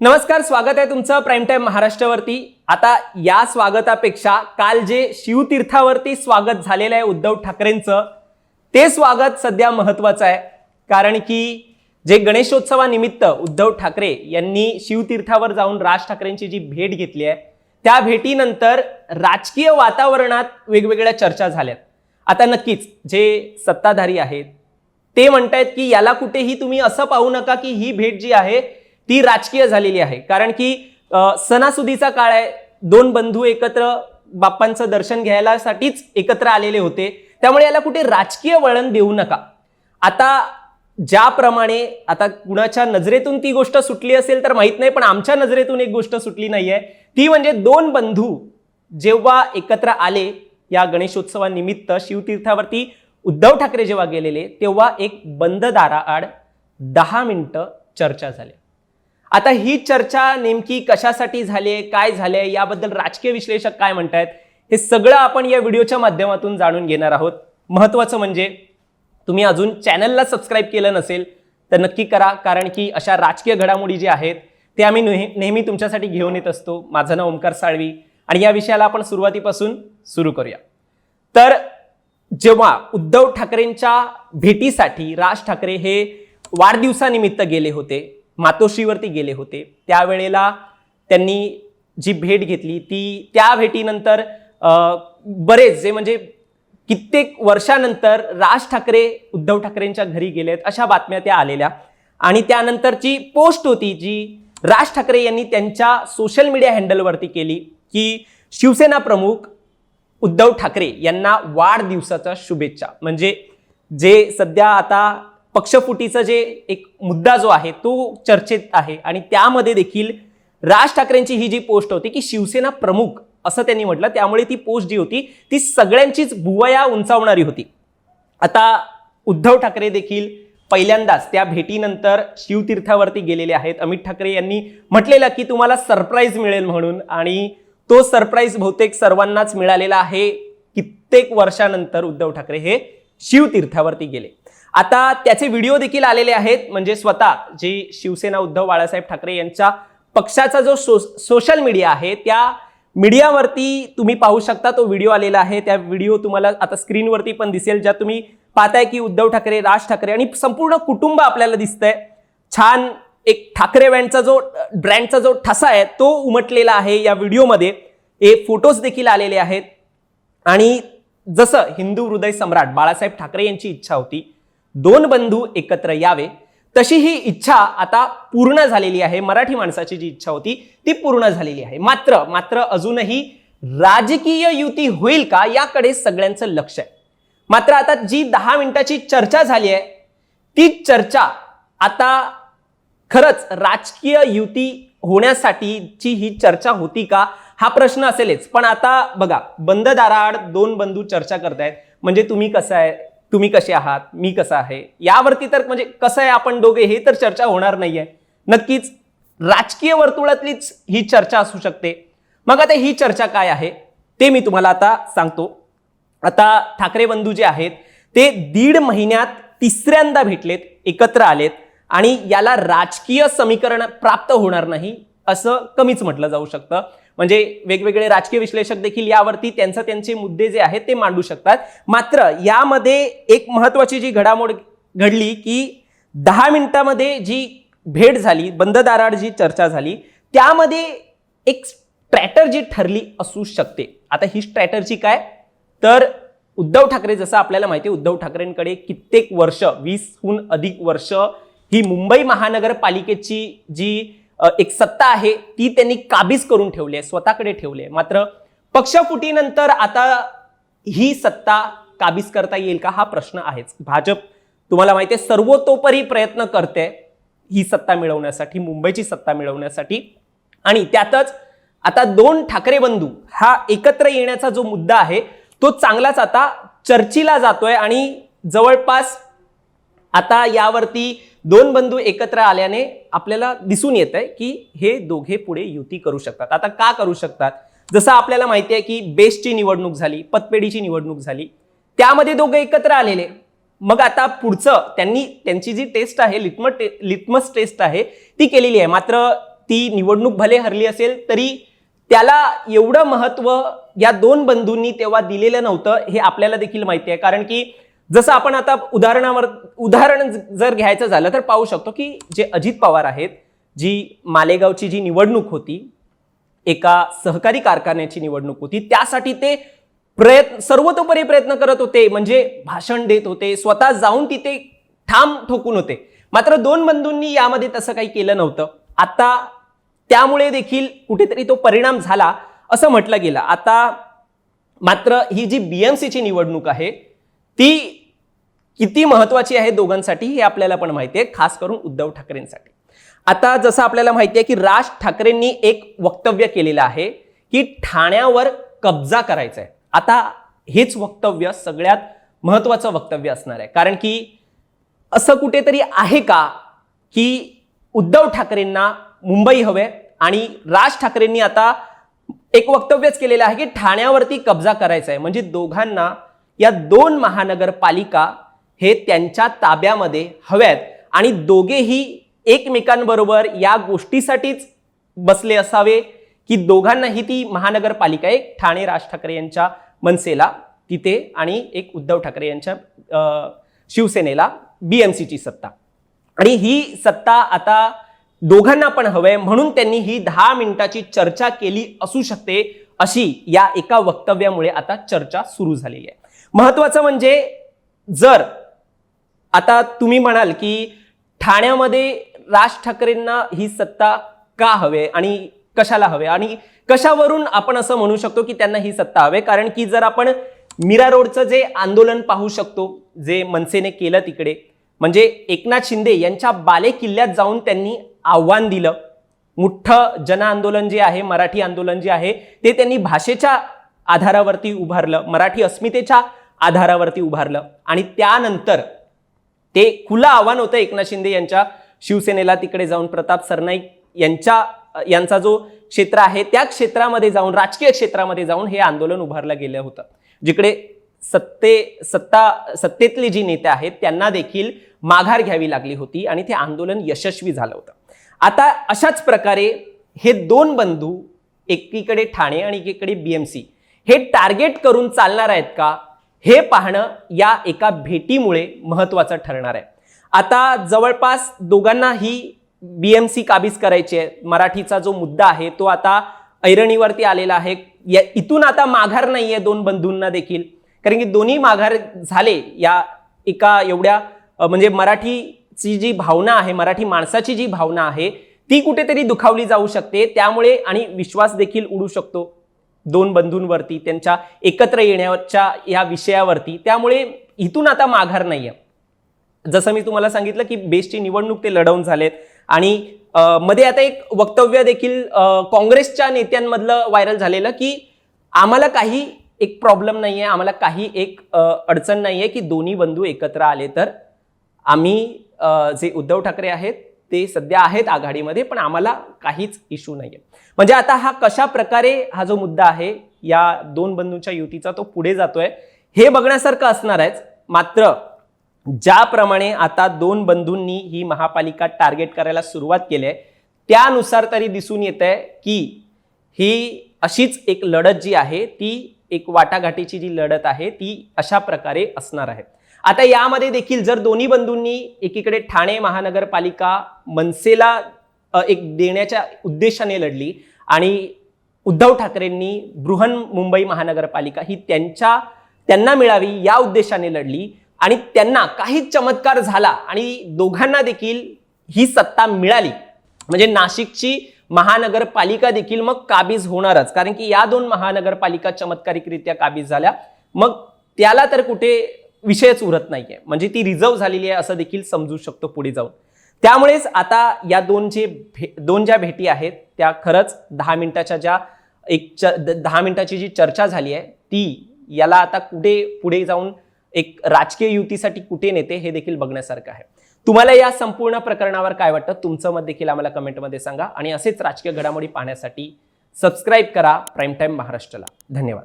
नमस्कार स्वागत आहे तुमचं प्राईम टाईम महाराष्ट्रावरती. आता या स्वागतापेक्षा काल जे शिवतीर्थावरती स्वागत झालेलं आहे उद्धव ठाकरेंचं ते स्वागत सध्या महत्वाचं आहे. कारण की जे गणेशोत्सवानिमित्त उद्धव ठाकरे यांनी शिवतीर्थावर जाऊन राज ठाकरेंची जी भेट घेतली आहे त्या भेटीनंतर राजकीय वातावरणात वेगवेगळ्या चर्चा झाल्यात. आता नक्कीच जे सत्ताधारी आहेत ते म्हणतायत की याला कुठेही तुम्ही असं पाहू नका की ही भेट जी आहे ती राजकीय झालेली आहे. कारण की सणासुदीचा काळ आहे. दोन बंधू एकत्र बाप्पांचं दर्शन घ्यायलासाठीच एकत्र आलेले होते. त्यामुळे याला कुठे राजकीय वळण देऊ नका. आता ज्याप्रमाणे आता कुणाच्या नजरेतून ती गोष्ट सुटली असेल तर माहीत नाही पण आमच्या नजरेतून एक गोष्ट सुटली नाहीये. ती म्हणजे दोन बंधू जेव्हा एकत्र आले या गणेशोत्सवानिमित्त शिवतीर्थावरती उद्धव ठाकरे जेव्हा गेलेले तेव्हा एक बंद दाराआड दहा मिनिटं चर्चा झाली. आता ही चर्चा नेमकी कशासाठी झाली काय झाले याबद्दल राजकीय विश्लेषक काय म्हणतायत हे सगळं आपण या व्हिडिओच्या माध्यमातून जाणून घेणार आहोत. महत्वाचं म्हणजे तुम्ही अजून चॅनलला सबस्क्राईब केलं नसेल तर नक्की करा कारण की अशा राजकीय घडामोडी जी आहेत ते आम्ही नेहमी तुमच्यासाठी घेऊन येत असतो. माझं नाव ओमकार साळवी आणि या विषयाला आपण सुरुवातीपासून सुरू करूया. तर जेव्हा उद्धव ठाकरेंच्या भेटीसाठी राज ठाकरे हे वाढदिवसानिमित्त गेले होते मातोश्रीवरती गेले होते. त्यावेळेला त्यांनी जी भेट घेतली ती त्या भेटीनंतर बरेच जे म्हणजे कित्येक वर्षानंतर राज ठाकरे उद्धव ठाकरेंच्या घरी गेलेत अशा बातम्या त्या आलेल्या. आणि त्यानंतरची पोस्ट होती जी राज ठाकरे यांनी त्यांच्या सोशल मीडिया हँडलवरती केली की शिवसेना प्रमुख उद्धव ठाकरे यांना वाढदिवसाच्या शुभेच्छा. म्हणजे जे सध्या आता पक्षफुटीचा जे एक मुद्दा जो आहे तो चर्चेत आहे. आणि त्यामध्ये देखील राज ठाकरेंची ही जी पोस्ट होती की शिवसेना प्रमुख असं त्यांनी म्हटलं त्यामुळे ती पोस्ट जी होती ती सगळ्यांचीच भुवया उंचावणारी होती. आता उद्धव ठाकरे देखील पहिल्यांदाच त्या भेटीनंतर शिवतीर्थावरती गेलेले आहेत. अमित ठाकरे यांनी म्हटलेलं की तुम्हाला सरप्राईज मिळेल म्हणून आणि तो सरप्राईज बहुतेक सर्वांनाच मिळालेला आहे. कित्येक वर्षानंतर उद्धव ठाकरे हे शिवतीर्थावरती गेले. आता त्याचे व्हिडिओ देखील आलेले आहेत म्हणजे स्वतः जी शिवसेना उद्धव बाळासाहेब ठाकरे यांच्या पक्षाचा जो सो सोशल मीडिया आहे त्या मीडियावरती तुम्ही पाहू शकता तो व्हिडिओ आलेला आहे. त्या व्हिडिओ तुम्हाला आता स्क्रीनवरती पण दिसेल ज्या तुम्ही पाहताय की उद्धव ठाकरे राज ठाकरे आणि संपूर्ण कुटुंब आपल्याला दिसतंय. छान एक ठाकरे ब्रँडचा जो ब्रँडचा जो ठसा आहे तो उमटलेला आहे या व्हिडिओमध्ये हे फोटोज देखील आलेले आहेत. आणि जसं हिंदू हृदय सम्राट बाळासाहेब ठाकरे यांची इच्छा होती दोन बंधू एकत्र यावे तशी ही इच्छा आता पूर्ण झालेली आहे. मराठी माणसाची जी इच्छा होती ती पूर्ण झालेली आहे. मात्र मात्र अजूनही राजकीय युती होईल का याकडे सगळ्यांचं लक्ष आहे. मात्र आता जी दहा मिनिटाची चर्चा झाली आहे ती चर्चा आता खरंच राजकीय युती होण्यासाठीची ही चर्चा होती का? हा प्रश्न असेलच. पण आता बघा बंद दाराआड दोन बंधू चर्चा करतायत. म्हणजे तुम्ही कसं आहे? तुम्ही कसे आहात? मी कसं आहे? यावरती तर म्हणजे कसं आहे आपण दोघे हे तर चर्चा होणार नाहीये. नक्कीच राजकीय वर्तुळातलीच ही चर्चा असू शकते. मग आता ही चर्चा काय आहे? ते मी तुम्हाला आता सांगतो. आता ठाकरे बंधू जे आहेत ते दीड महिन्यात तिसऱ्यांदा भेटलेत एकत्र आलेत आणि याला राजकीय समीकरण प्राप्त होणार नाही असं कमीच म्हटलं जाऊ शकतं. म्हणजे वेगवेगळे राजकीय विश्लेषक देखील यावरती त्यांचं त्यांचे मुद्दे जे आहेत ते मांडू शकतात. मात्र यामध्ये एक महत्वाची जी घडामोड घडली की दहा मिनिटामध्ये जी भेट झाली बंद दाराड जी चर्चा झाली त्यामध्ये एक स्ट्रॅटर्जी ठरली असू शकते. आता ही स्ट्रॅटर्जी काय? तर उद्धव ठाकरे जसं आपल्याला माहिती आहे उद्धव ठाकरेंकडे कित्येक वर्ष वीसहून अधिक वर्ष ही मुंबई महानगरपालिकेची जी एक सत्ता आहे ती त्यांनी काबीज करून ठेवली आहे स्वतःकडे ठेवली आहे. मात्र पक्षफुटीनंतर आता ही सत्ता काबीज करता येईल का हा प्रश्न आहेच. भाजप तुम्हाला माहिती आहे सर्वतोपरी प्रयत्न करते ही सत्ता मिळवण्यासाठी मुंबईची सत्ता मिळवण्यासाठी. आणि त्यातच आता दोन ठाकरे बंधू हा एकत्र येण्याचा जो मुद्दा आहे तो चांगलाच आता चर्चीला जातोय आणि जवळपास आता यावरती दोन बंधू एकत्र आल्याने आपल्याला दिसून येत आहे की हे दोघे पुढे युती करू शकतात. आता का करू शकतात? जसं आपल्याला माहिती आहे की बेस्टची निवडणूक झाली पतपेढीची निवडणूक झाली त्यामध्ये दोघे एकत्र आलेले. मग आता पुढचं त्यांनी त्यांची जी टेस्ट आहे लिटमस टे लिटमस टेस्ट आहे ती केलेली आहे. मात्र ती निवडणूक भले हरली असेल तरी त्याला एवढं महत्त्व या दोन बंधूंनी तेव्हा दिलेलं नव्हतं हे आपल्याला देखील माहिती आहे. कारण की जसं आपण आता उदाहरणावर उदाहरण जर घ्यायचं झालं तर पाहू शकतो की जे अजित पवार आहेत जी मालेगावची जी निवडणूक होती एका सहकारी कारखान्याची निवडणूक होती त्यासाठी ते प्रयत्न सर्वतोपरी प्रयत्न करत होते म्हणजे भाषण देत होते स्वतः जाऊन तिथे ठाम ठोकून होते. मात्र दोन बंधूंनी यामध्ये तसं काही केलं नव्हतं. आता त्यामुळे देखील कुठेतरी तो परिणाम झाला असं म्हटलं गेलं. आता मात्र ही जी बीएमसीची निवडणूक आहे ती किती महत्वाची आहे दोघांसाठी हे आपल्याला पण माहिती आहे खास करून उद्धव ठाकरेंसाठी. आता जसं आपल्याला माहिती आहे की राज ठाकरेंनी एक वक्तव्य केलेलं आहे की ठाण्यावर कब्जा करायचा आहे. आता हेच वक्तव्य सगळ्यात महत्वाचं वक्तव्य असणार आहे. कारण की असं कुठेतरी आहे का की उद्धव ठाकरेंना मुंबई हवे आणि राज ठाकरेंनी आता एक वक्तव्यच केलेलं आहे की ठाण्यावरती कब्जा करायचा आहे. म्हणजे दोघांना या दोन महानगरपालिका हे त्यांच्या ताब्यामध्ये हव्यात आणि दोघेही एकमेकांबरोबर या गोष्टीसाठीच बसले असावे की दोघांनाही ती महानगरपालिका एक ठाणे राज ठाकरे यांच्या मनसेला तिथे आणि एक उद्धव ठाकरे यांच्या अं, शिवसेनेला बीएमसीची सत्ता. आणि ही सत्ता आता दोघांना पण हवंय म्हणून त्यांनी ही दहा मिनिटाची चर्चा केली असू शकते अशी या एका वक्तव्यामुळे आता चर्चा सुरू झालेली आहे. महत्वाचं म्हणजे जर आता तुम्ही म्हणाल की ठाण्यामध्ये राज ठाकरेंना ही सत्ता का हवे आणि कशाला हवे? आणि कशावरून आपण असं म्हणू शकतो की त्यांना ही सत्ता हवे? कारण की जर आपण मीरा रोडचं जे आंदोलन पाहू शकतो जे मनसेने केलं तिकडे म्हणजे एकनाथ शिंदे यांच्या बाले किल्ल्यात जाऊन त्यांनी आव्हान दिलं. मोठं जन आंदोलन जे आहे मराठी आंदोलन जे आहे ते त्यांनी भाषेच्या आधारावरती उभारलं. मराठी अस्मितेच्या आधारावरती उभारलं. आणि त्यानंतर ते खुलं आव्हान होतं एकनाथ शिंदे यांच्या शिवसेनेला तिकडे जाऊन प्रताप सरनाईक यांच्या यांचा जो क्षेत्र आहे त्या क्षेत्रामध्ये जाऊन राजकीय क्षेत्रामध्ये जाऊन हे आंदोलन उभारलं गेलं होतं. जिकडे सत्ते सत्ता सत्तेतले जी नेते आहेत त्यांना देखील माघार घ्यावी लागली होती आणि ते आंदोलन यशस्वी झालं होतं. आता अशाच प्रकारे हे दोन बंधू एकीकडे ठाणे आणि एकीकडे बीएमसी हे टार्गेट करून चालणार आहेत का? हे पाहणं या एका भेटीमुळे महत्त्वाचं ठरणार आहे. आता जवळपास दोघांना ही सी काबीज करायची आहे. मराठीचा जो मुद्दा आहे तो आता ऐरणीवरती आलेला आहे. या इथून आता माघार नाही आहे दोन बंधूंना देखील. कारण की दोन्ही माघार झाले या एका एवढ्या म्हणजे मराठीची जी भावना आहे मराठी माणसाची जी भावना आहे ती कुठेतरी दुखावली जाऊ शकते. त्यामुळे आणि विश्वास देखील उडू शकतो. दोन बंधूंवरती त्यांच्या एकत्र येण्याच्या या विषयावरती. त्यामुळे इथून आता माघार नाही आहे जसं मी तुम्हाला सांगितलं की बेस्टची निवडणूक ते लढवून झालेत. आणि मध्ये आता एक वक्तव्य देखील काँग्रेसच्या नेत्यांमधलं व्हायरल झालेलं की आम्हाला काही एक प्रॉब्लेम नाही आहे आम्हाला काही एक अडचण नाही आहे की दोन्ही बंधू एकत्र आले तर. आम्ही जे उद्धव ठाकरे आहेत ते सध्या आहेत आघाडीमध्ये पण आम्हाला काहीच इश्यू नाही आहे म्हणजे आता हा कशा प्रकारे हा जो मुद्दा आहे या दोन बंधूंच्या युतीचा तो पुढे जातोय हे बघण्यासारखं असणार आहेच मात्र ज्याप्रमाणे आता दोन बंधूंनी ही महापालिका टार्गेट करायला सुरुवात केली आहे त्यानुसार तरी दिसून येत आहे की ही अशीच एक लढत जी आहे ती एक वाटाघाटीची जी लढत आहे ती अशा प्रकारे असणार आहे. आता यामध्ये देखील जर दोन्ही बंधूंनी एकीकडे ठाणे महानगरपालिका मनसेला एक देण्याच्या उद्देशाने लढली आणि उद्धव ठाकरेंनी बृहन मुंबई महानगरपालिका ही त्यांच्या त्यांना मिळावी या उद्देशाने लढली आणि त्यांना काही चमत्कार झाला आणि दोघांना देखील ही सत्ता मिळाली. म्हणजे नाशिकची महानगरपालिका देखील मग काबीज होणारच. कारण की या दोन महानगरपालिका चमत्कारिकरित्या काबीज झाल्या. मग त्याला तर कुठे विषयच उरत नाहीये. म्हणजे ती रिझर्व झालेली आहे असं देखील समजू शकतो पुढे जाऊन. त्यामुळेच आता या दोन जे भे दोन ज्या भेटी आहेत त्या खरंच दहा मिनिटाच्या ज्या एक च द- दहा मिनिटाची जी चर्चा झाली आहे ती याला आता कुठे पुढे जाऊन एक राजकीय युतीसाठी कुठे नेते हे देखील बघण्यासारखं आहे. तुम्हाला या संपूर्ण प्रकरणावर काय वाटतं? तुमचं मत देखील आम्हाला कमेंटमध्ये सांगा आणि असेच राजकीय घडामोडी पाहण्यासाठी सबस्क्राईब करा. प्राईम टाईम महाराष्ट्राला. धन्यवाद.